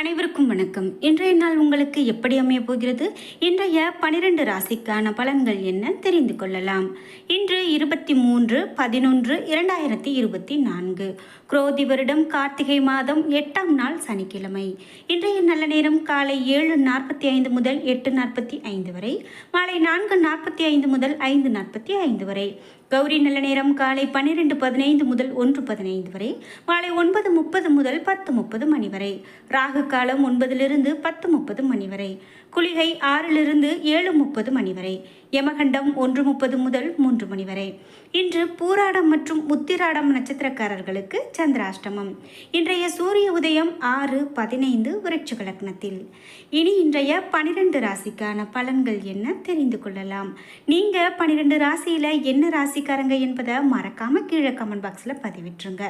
அனைவருக்கும் வணக்கம். இன்றைய நாள் உங்களுக்கு எப்படி அமைய போகிறது? இன்றைய பனிரெண்டு ராசிக்கான பலன்கள் என்ன தெரிந்து கொள்ளலாம். இன்று இருபத்தி மூன்று பதினொன்று இரண்டாயிரத்தி இருபத்தி நான்கு. குரோதி வருடம் கார்த்திகை மாதம் எட்டாம் நாள் சனிக்கிழமை. இன்றைய நல்ல நேரம் காலை ஏழு நாற்பத்தி ஐந்து முதல் எட்டு நாற்பத்தி ஐந்து வரை மாலை நான்கு நாற்பத்தி ஐந்து முதல் ஐந்து நாற்பத்தி ஐந்து வரை. கௌரி நல்ல நேரம். காலை பன்னிரெண்டு பதினைந்து முதல் ஒன்று பதினைந்து வரை. மாலை ஒன்பது முப்பது முதல் பத்து முப்பது மணி வரை. ராகு காலம் ஒன்பதிலிருந்து பத்து முப்பது மணி வரை. குளிகை ஆறிலிருந்து ஏழு முப்பது மணி வரை யமகண்டம் ஒன்று முப்பது முதல் மூன்று மணி வரை. இன்று பூராடம் மற்றும் உத்திராடம் நட்சத்திரக்காரர்களுக்கு சந்திராஷ்டமம். இன்றைய சூரிய உதயம் ஆறு பதினைந்து விருட்சிக லக்னத்தில். இனி இன்றைய பனிரெண்டு ராசிக்கான பலன்கள் என்ன தெரிந்து கொள்ளலாம். நீங்கள் பன்னிரெண்டு ராசியில் என்ன ராசிக்காரங்க என்பதை மறக்காமல் கீழே கமெண்ட் பாக்ஸில் பதிவிட்டுருங்க.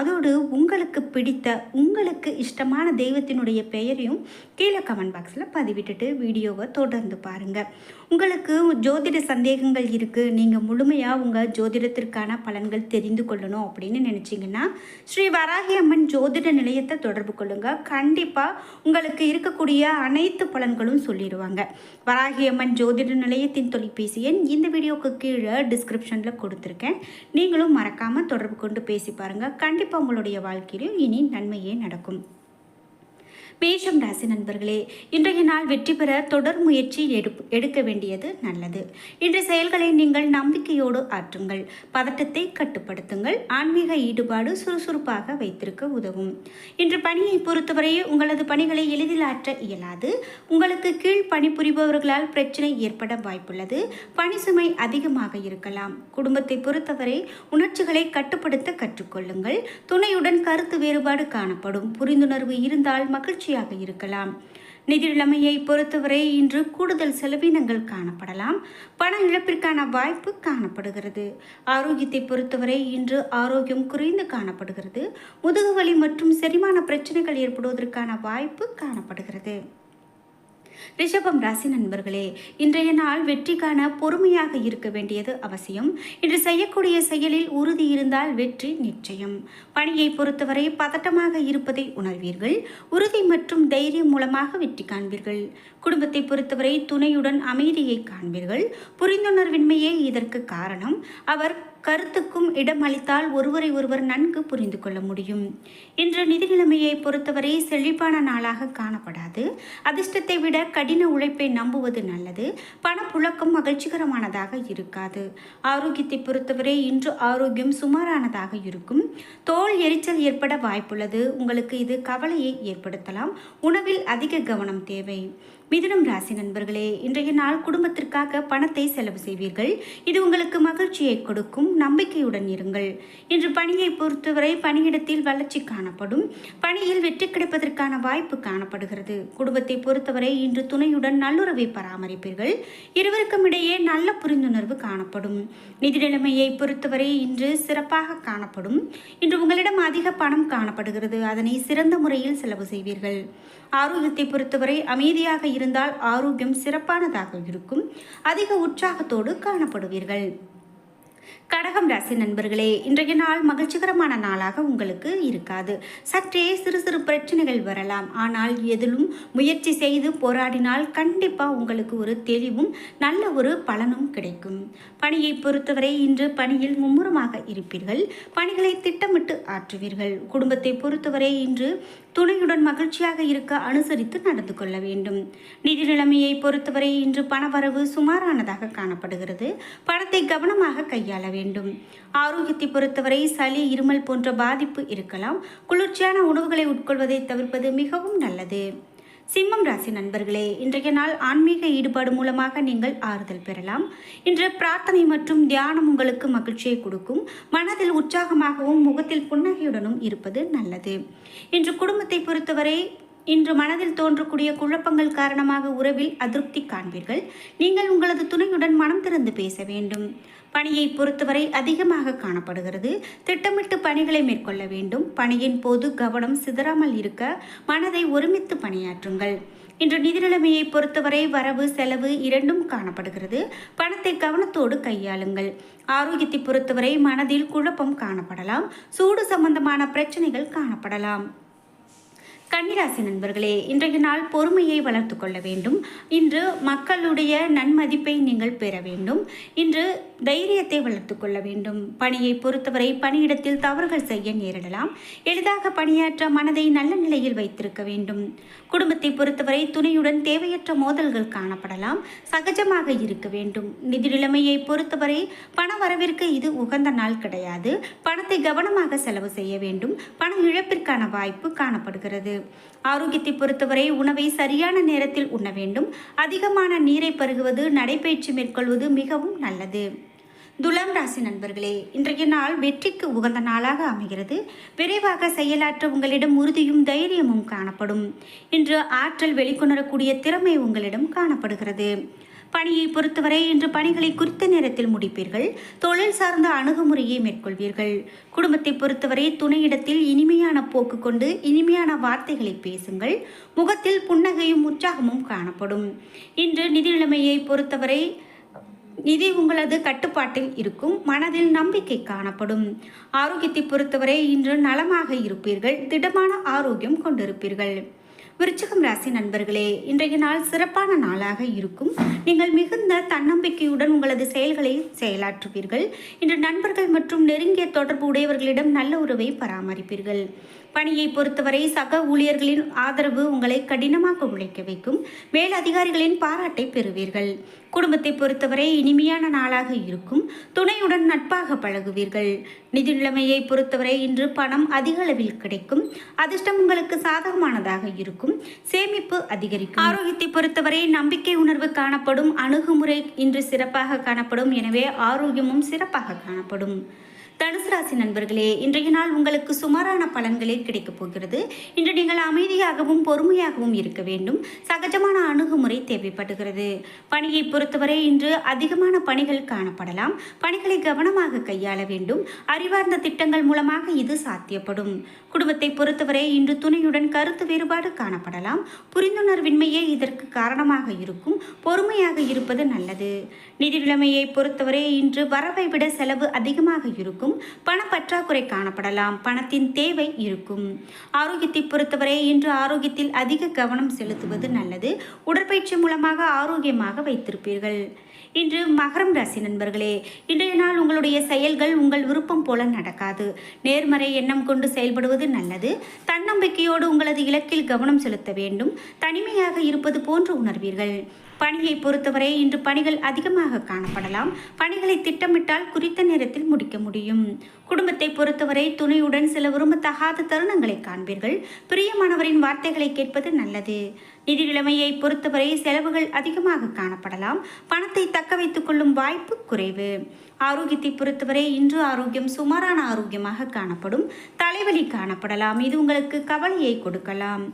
அதோடு உங்களுக்கு பிடித்த உங்களுக்கு இஷ்டமான தெய்வத்தினுடைய பெயரையும் கீழே கமெண்ட் பாக்ஸில் பதிவிட்டுட்டு வீடியோவை தொடர்ந்து பாருங்க. உங்களுக்கு ஜோதிட சந்தேகங்கள் இருக்கு நீங்கள் முழுமையாக உங்கள் ஜோதிடத்திற்கான பலன்கள் தெரிந்து கொள்ளணும் அப்படின்னு நினச்சிங்கன்னா ஸ்ரீ வராகி அம்மன் ஜோதிட நிலையத்தை தொடர்பு கொள்ளுங்கள் கண்டிப்பாக உங்களுக்கு இருக்கக்கூடிய அனைத்து பலன்களும் சொல்லிடுவாங்க. வராகி அம்மன் ஜோதிட நிலையத்தின் தொலைபேசி எண் இந்த வீடியோக்கு கீழே டிஸ்கிரிப்ஷனில் கொடுத்துருக்கேன். நீங்களும் மறக்காமல் தொடர்பு கொண்டு பேசி பாருங்கள் கண்டிப்பாக உங்களுடைய வாழ்க்கையிலும் இனி நன்மையே நடக்கும். மேஷம் ராசி நண்பர்களே இன்றைய நாள் வெற்றி பெற தொடர் முயற்சி எடுக்க வேண்டியது நல்லது. இன்று செயல்களை நீங்கள் நம்பிக்கையோடு ஆற்றுங்கள். பதட்டத்தை கட்டுப்படுத்துங்கள். ஆன்மீக ஈடுபாடு சுறுசுறுப்பாக வைத்திருக்க உதவும். இன்று பணியை பொறுத்தவரை உங்களது பணிகளை எளிதில் ஆற்ற இயலாது. உங்களுக்கு கீழ் பணிபுரிபவர்களால் பிரச்சனை ஏற்பட வாய்ப்புள்ளது. பணி சுமை அதிகமாக இருக்கலாம். குடும்பத்தை பொறுத்தவரை உணர்ச்சிகளை கட்டுப்படுத்த கற்றுக்கொள்ளுங்கள். துணையுடன் கருத்து வேறுபாடு காணப்படும். புரிந்துணர்வு இருந்தால் மகிழ்ச்சி மகிழ்ச்சியாக இருக்கலாம். நிதி நிலைமையை பொறுத்தவரை இன்று கூடுதல் செலவினங்கள் காணப்படலாம். பண இழப்பிற்கான வாய்ப்பு காணப்படுகிறது. ஆரோக்கியத்தை பொறுத்தவரை இன்று ஆரோக்கியம் குறைந்து காணப்படுகிறது. முதுகுவலி மற்றும் செரிமான பிரச்சனைகள் ஏற்படுவதற்கான வாய்ப்பு காணப்படுகிறது. ரிஷபம் ராசி நண்பர்களே இன்றைய நாள் வெற்றிக்கான பொறுமையாக இருக்க வேண்டியது அவசியம். இன்று செய்யக்கூடிய செயலில் உறுதி இருந்தால் வெற்றி நிச்சயம். பணியை பொறுத்தவரை பதட்டமாக இருப்பதை உணர்வீர்கள். உறுதி மற்றும் தைரியம் மூலமாக வெற்றி காண்பீர்கள். குடும்பத்தை பொறுத்தவரை துணையுடன் அமைதியை காண்பீர்கள். புரிந்துணர்வின்மையே இதற்கு காரணம். அவர் கருத்துக்கும் இடம் அளித்தால் ஒருவரை ஒருவர் நன்கு புரிந்து கொள்ள முடியும். இன்று நிதி நிலைமையை பொறுத்தவரை செழிப்பான நாளாக காணப்படாது. அதிர்ஷ்டத்தை விட கடின உழைப்பை நம்புவது நல்லது. பணப்புழக்கம் மகிழ்ச்சிகரமானதாக இருக்காது. ஆரோக்கியத்தை பொறுத்தவரை இன்று ஆரோக்கியம் சுமாரானதாக இருக்கும். தோல் எரிச்சல் ஏற்பட வாய்ப்புள்ளது. உங்களுக்கு இது கவலையை ஏற்படுத்தலாம். உணவில் அதிக கவனம் தேவை. மிதுனம் ராசி நண்பர்களே இன்றைய நாள் குடும்பத்திற்காக பணத்தை செலவு செய்வீர்கள். இது உங்களுக்கு மகிழ்ச்சியை கொடுக்கும். நம்பிக்கையுடன் இருங்கள். இன்று பணியை பொறுத்தவரை பணியிடத்தில் வளர்ச்சி காணப்படும். பணியில் வெற்றி கிடைப்பதற்கான வாய்ப்பு காணப்படுகிறது. குடும்பத்தை பொறுத்தவரை இன்று துணையுடன் நல்லுறவை பராமரிப்பீர்கள். இருவருக்கும் இடையே நல்ல புரிந்துணர்வு காணப்படும். நிதி நிலைமையை பொறுத்தவரை இன்று சிறப்பாக காணப்படும். இன்று உங்களிடம் அதிக பணம் காணப்படுகிறது. அதனை சிறந்த முறையில் செலவு செய்வீர்கள். ஆரோக்கியத்தை பொறுத்தவரை அமைதியாக இருந்தால் ஆரோக்கியம் சிறப்பானதாக இருக்கும். அதிக உற்சாகத்தோடு காணப்படுவீர்கள். கடகம் ராசி நண்பர்களே இன்றைய நாள் மகிழ்ச்சிகரமான நாளாக உங்களுக்கு இருக்காது. சற்றே சிறு சிறு பிரச்சனைகள் வரலாம். ஆனால் எதிலும் முயற்சி செய்து போராடினால் கண்டிப்பாக உங்களுக்கு ஒரு தெளிவும் நல்ல ஒரு பலனும் கிடைக்கும். பணியை பொறுத்தவரை இன்று பணியில் மும்முரமாக இருப்பீர்கள். பணிகளை திட்டமிட்டு ஆற்றுவீர்கள். குடும்பத்தை பொறுத்தவரை இன்று துணையுடன் மகிழ்ச்சியாக இருக்க அனுசரித்து நடந்து கொள்ள வேண்டும். நிதி நிலைமையை பொறுத்தவரை இன்று பணவரவு சுமாரானதாக காணப்படுகிறது. பணத்தை கவனமாக கையாள வேண்டும். ஆரோக்கியத்தை பொறுத்தவரை சளி இருமல் போன்ற பாதிப்பு இருக்கலாம். குளிர்ச்சியான உணவுகளை உட்கொள்வதை தவிர்ப்பது மிகவும் நல்லது. சிம்மம் ராசி நண்பர்களே இன்றைய நாள் ஆன்மீக ஈடுபாடு மூலமாக நீங்கள் ஆறுதல் பெறலாம். இன்று பிரார்த்தனை மற்றும் தியானம் உங்களுக்கு மகிழ்ச்சியை கொடுக்கும். மனதில் உற்சாகமாகவும் முகத்தில் புன்னகையுடனும் இருப்பது நல்லது. இன்று குடும்பத்தை பொறுத்தவரை இன்று மனதில் தோன்றக்கூடிய குழப்பங்கள் காரணமாக உறவில் அதிருப்தி காண்பீர்கள். நீங்கள் உங்களது துணையுடன் மனம் திறந்து பேச வேண்டும். பணியை பொறுத்தவரை அதிகமாக காணப்படுகிறது. திட்டமிட்டு பணிகளை மேற்கொள்ள வேண்டும். பணியின் போது கவனம் சிதறாமல் இருக்க மனதை ஒருமித்து பணியாற்றுங்கள். இன்று நிதி நிலைமையை பொறுத்தவரை வரவு செலவு இரண்டும் காணப்படுகிறது. பணத்தை கவனத்தோடு கையாளுங்கள். ஆரோக்கியத்தை பொறுத்தவரை மனதில் குழப்பம் காணப்படலாம். சூடு சம்பந்தமான பிரச்சனைகள் காணப்படலாம். கன்னிராசி நண்பர்களே இன்றைய நாள் பொறுமையை வளர்த்து கொள்ள வேண்டும். இன்று மக்களுடைய நன்மதிப்பை நீங்கள் பெற வேண்டும். இன்று தைரியத்தை வளர்த்து கொள்ள வேண்டும். பணியை பொறுத்தவரை பணியிடத்தில் தவறுகள் செய்ய நேரிடலாம். எளிதாக பணியாற்ற மனதை நல்ல நிலையில் வைத்திருக்க வேண்டும். குடும்பத்தை பொறுத்தவரை துணையுடன் தேவையற்ற மோதல்கள் காணப்படலாம். சகஜமாக இருக்க வேண்டும். நிதி நிலைமையை பொறுத்தவரை பண வரவிற்கு இது உகந்த நாள் கிடையாது. பணத்தை கவனமாக செலவு செய்ய வேண்டும். பண இழப்பிற்கான வாய்ப்பு காணப்படுகிறது. ஆரோக்கியத்தை பொறுத்தவரை உணவை சரியான நேரத்தில் உண்ண வேண்டும். அதிகமான நீரை பருகுவது நடைபயிற்சி மேற்கொள்வது மிகவும் நல்லது. துலாம் ராசி நண்பர்களே இன்றைய நாள் வெற்றிக்கு உகந்த நாளாக அமைகிறது. விரைவாக செயலாற்ற உங்களிடம் உறுதியும் தைரியமும் காணப்படும். இன்று ஆற்றல் வெளிக்கொணரக்கூடிய திறமை உங்களிடம் காணப்படுகிறது. பணியை பொறுத்தவரை இன்று பணிகளை குறித்த நேரத்தில் முடிப்பீர்கள். தொழில் சார்ந்த அணுகுமுறையை மேற்கொள்வீர்கள். குடும்பத்தை பொறுத்தவரை துணையிடத்தில் இனிமையான போக்கு கொண்டு இனிமையான வார்த்தைகளை பேசுங்கள். முகத்தில் புன்னகையும் உற்சாகமும் காணப்படும். இன்று நிதி நிலைமையை பொறுத்தவரை நிதி உங்களது கட்டுப்பாட்டில் இருக்கும். மனதில் நம்பிக்கை காணப்படும். ஆரோக்கியத்தை பொறுத்தவரை இன்று நலமாக இருப்பீர்கள். திடமான ஆரோக்கியம் கொண்டிருப்பீர்கள். விருச்சிகம் ராசி நண்பர்களே இன்றைய நாள் சிறப்பான நாளாக இருக்கும். நீங்கள் மிகுந்த தன்னம்பிக்கையுடன் உங்களது செயல்களை செயலாற்றுவீர்கள். இன்று நண்பர்கள் மற்றும் நெருங்கிய தொடர்பு உடையவர்களிடம் நல்ல உறவை பராமரிப்பீர்கள். பணியை பொறுத்தவரை சக ஊழியர்களின் ஆதரவு உங்களை கடினமாக உழைக்க வைக்கும். மேல் அதிகாரிகளின் பாராட்டை பெறுவீர்கள். குடும்பத்தை பொறுத்தவரை இனிமையான நாளாக இருக்கும். துணையுடன் நட்பாக பழகுவீர்கள். நிதி நிலைமையை பொறுத்தவரை இன்று பணம் அதிக அளவில் கிடைக்கும். அதிர்ஷ்டம் உங்களுக்கு சாதகமானதாக இருக்கும். சேமிப்பு அதிகரிக்கும். ஆரோக்கியத்தை பொறுத்தவரை நம்பிக்கை உணர்வு காணப்படும். அணுகுமுறை இன்று சிறப்பாக காணப்படும். எனவே ஆரோக்கியமும் சிறப்பாக காணப்படும். தனுசு ராசி நண்பர்களே இன்றைய நாள் உங்களுக்கு சுமாரான பலன்களே கிடைக்கப் போகிறது. இன்று நீங்கள் அமைதியாகவும் பொறுமையாகவும் இருக்க வேண்டும். சகஜமான அணுகுமுறை தேவைப்படுகிறது. பணியை பொறுத்தவரை இன்று அதிகமான பணிகள் காணப்படலாம். பணிகளை கவனமாக கையாள வேண்டும். அறிவார்ந்த திட்டங்கள் மூலமாக இது சாத்தியப்படும். குடும்பத்தை பொறுத்தவரை இன்று துணையுடன் கருத்து வேறுபாடு காணப்படலாம். புரிந்துணர்வின்மையே இதற்கு காரணமாக இருக்கும். பொறுமையாக இருப்பது நல்லது. நிதி நிலைமையை பொறுத்தவரை இன்று வரவை விட செலவு அதிகமாக இருக்கும். பணப்பற்றாக்குறை காணப்படலாம். பணத்தின் தேவை இருக்கும். ஆரோக்கியத்தை பொறுத்தவரை இன்று ஆரோக்கியத்தில் அதிக கவனம் செலுத்துவது நல்லது. உடற்பயிற்சி மூலமாக ஆரோக்கியமாக வைத்திருப்பீர்கள். இன்று மகரம் ராசி நண்பர்களே இன்றைய நாள் உங்களுடைய செயல்கள் உங்கள் விருப்பம் போல நடக்காது. நேர்மறை எண்ணம் கொண்டு செயல்படுவது நல்லது. தன்னம்பிக்கையோடு உங்களது இலக்கில் கவனம் செலுத்த வேண்டும். தனிமையாக இருப்பது போன்று உணர்வீர்கள். பணியை பொறுத்தவரை இன்று பணிகள் அதிகமாக காணப்படலாம். பணிகளை திட்டமிட்டால் குறித்த நேரத்தில் முடிக்க முடியும். குடும்பத்தை பொறுத்தவரை துணையுடன் சில விரும்பத்தகாத தருணங்களை காண்பீர்கள். பிரியமானவரின் வார்த்தைகளை கேட்பது நல்லது. நிதி பொறுத்தவரை செலவுகள் அதிகமாக காணப்படலாம். பணத்தை தக்க வைத்துக் கொள்ளும் வாய்ப்பு குறைவு. ஆரோக்கியத்தை பொறுத்தவரை இன்று ஆரோக்கியம் சுமாரான ஆரோக்கியமாக காணப்படும். தலைவலி காணப்படலாம். இது உங்களுக்கு கவலையை கொடுக்கலாம்.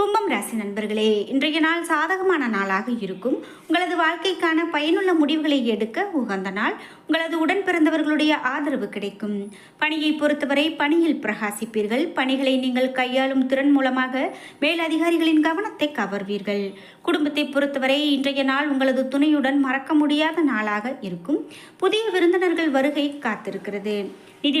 கும்பம் ராசி நண்பர்களே இன்றைய நாள் சாதகமான நாளாக இருக்கும். உங்களது வாழ்க்கைக்கான பயனுள்ள முடிவுகளை எடுக்க உகந்த நாள். உங்களது உடன் பிறந்தவர்களுடைய ஆதரவு கிடைக்கும். பணியை பொறுத்தவரை பணியில் பிரகாசிப்பீர்கள். பணிகளை நீங்கள் கையாளும் திறன் மூலமாக மேலதிகாரிகளின் கவனத்தை கவர்வீர்கள். குடும்பத்தை பொறுத்தவரை இன்றைய நாள் உங்களது துணையுடன் மறக்க முடியாத நாளாக இருக்கும். புதிய விருந்தினர்கள் வருகை காத்திருக்கிறது. நிதி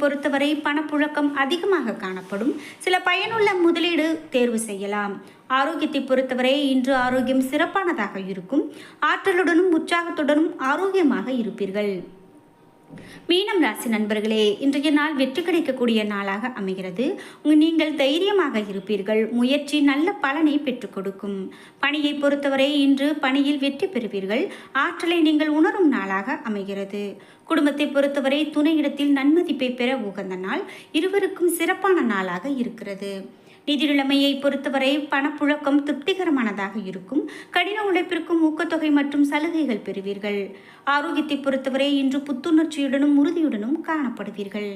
பொறுத்தவரை பணப்புழக்கம் அதிகமாக காணப்படும். சில பயனுள்ள முதலீடு தேர்வு செய்யலாம். ஆரோக்கியத்தை பொறுத்தவரை இன்று ஆரோக்கியம் சிறப்பானதாக இருக்கும். ஆற்றலுடனும் உற்சாகத்துடனும் ஆரோக்கியமாக இருப்பீர்கள். மீனம் ராசி நண்பர்களே இன்றைய நாள் வெற்றி கிடைக்கக்கூடிய நாளாக அமைகிறது. நீங்கள் தைரியமாக இருப்பீர்கள். முயற்சி நல்ல பலனை பெற்றுக் கொடுக்கும். பணியை பொறுத்தவரை இன்று பணியில் வெற்றி பெறுவீர்கள். ஆற்றலை நீங்கள் உணரும் நாளாக அமைகிறது. குடும்பத்தை பொறுத்தவரை துணையிடத்தில் நன்மதிப்பை பெற உகந்த நாள். இருவருக்கும் சிறப்பான நாளாக இருக்கிறது. நிதி நிலைமையை பொறுத்தவரை பணப்புழக்கம் திருப்திகரமானதாக இருக்கும். கடின உழைப்பிற்கும் ஊக்கத்தொகை மற்றும் சலுகைகள் பெறுவீர்கள். ஆரோக்கியத்தை பொறுத்தவரை இன்று புத்துணர்ச்சியுடனும் உறுதியுடனும் காணப்படுவீர்கள்.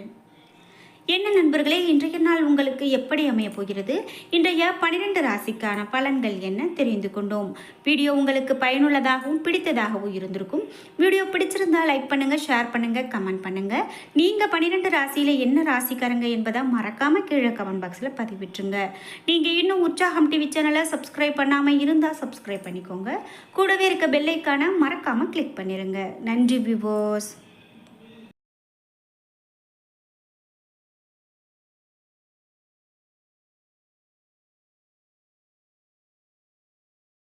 என்ன நண்பர்களே இன்றைய நாள் உங்களுக்கு எப்படி அமைய போகிறது? இன்றைய பனிரெண்டு ராசிக்கான பலன்கள் என்ன தெரிந்து கொண்டோம். வீடியோ உங்களுக்கு பயனுள்ளதாகவும் பிடித்ததாகவும் இருந்திருக்கும். வீடியோ பிடிச்சிருந்தா லைக் பண்ணுங்க ஷேர் பண்ணுங்க கமெண்ட் பண்ணுங்க. நீங்க பனிரெண்டு ராசியில என்ன ராசிக்காரங்க என்பதை மறக்காம கீழே கமெண்ட் பாக்ஸ்ல பதிவிட்டுருங்க. நீங்க இன்னும் உற்சாகம் டிவி சேனலை சப்ஸ்கிரைப் பண்ணாம இருந்தா சப்ஸ்கிரைப் பண்ணிக்கோங்க. கூடவே இருக்க பெல்லைக்கான மறக்காம கிளிக் பண்ணிருங்க. நன்றி விவோஸ்